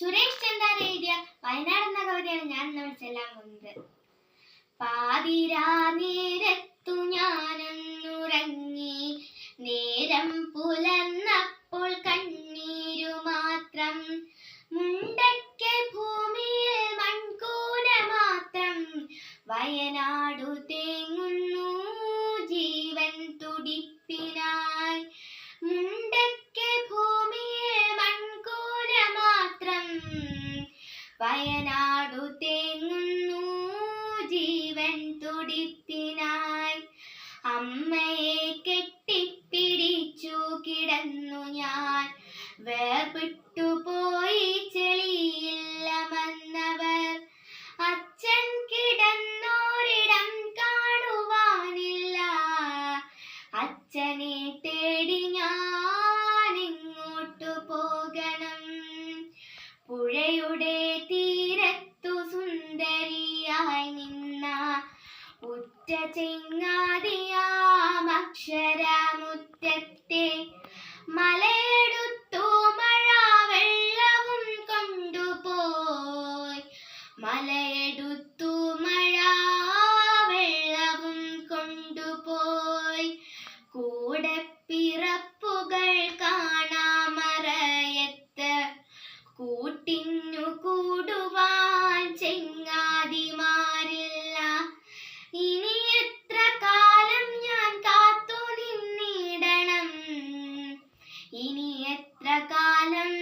സുരേഷ് ചന്ദാർ എഴുതിയ വയനാട് എന്ന കവിതയാണ് ഞാൻ നമ്മൾ ചെല്ലാൻ പോകുന്നത് പാതിരാ നേരത്തു ഞാനൊന്നുറങ്ങി നേരം പുലർന്നപ്പോൾ കണ്ണീരു മാത്രം. മുണ്ടയ്ക്ക് ഭൂമിയിൽ മൺകൂന മാത്രം. വയനാടു തേങ്ങുന്നു വയനാടു തേങ്ങുന്നു ജീവൻ തുടിപ്പിനായി. അമ്മയെ കെട്ടിപ്പിടിച്ചു കിടന്നു ഞാൻ. വേർപെട്ടു പോയി ചെളിയില്ല വന്നവർ അച്ഛൻ കിടന്നോരിടം കാണുവാനില്ല. അച്ഛനെ തേടി ഞാൻ പുഴയുടെ തീരത്തു സുന്ദരിയായി നിന്ന ഉറ്റ ചെങ്ങാതിയാം അക്ഷരമുറ്റത്തെ മലയെടുത്തു മഴ വെള്ളവും കൊണ്ടുപോയി. മലയെടുത്തു മഴ വെള്ളവും കൊണ്ടുപോയി. കൂടെ പിറപ്പുകൾ കാണാമറയത്ത് കൂട്ടിന്നു ഇനി എത്ര കാലം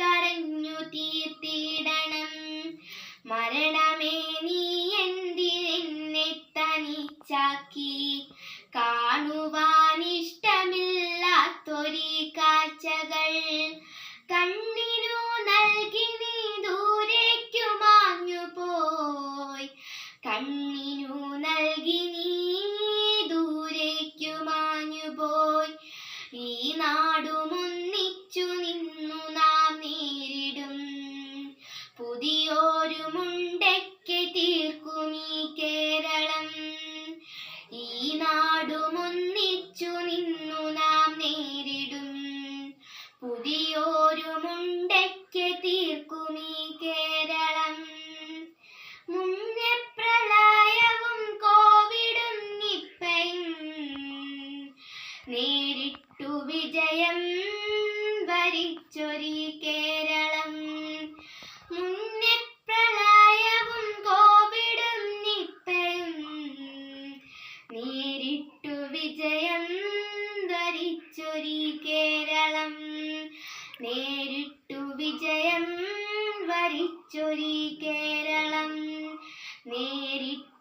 കരഞ്ഞു തീർത്തിടണം? മരണമേ വരിച്ചൊരി കേരളം. മുന്നേ പ്രളയവും കോവിഡും നിപ്പയും. നേരിട്ടു വിജയം ഭരിച്ചൊരി കേരളം. നേരിട്ടു വിജയം വരിച്ചൊരി കേരളം. നേരിട്ടു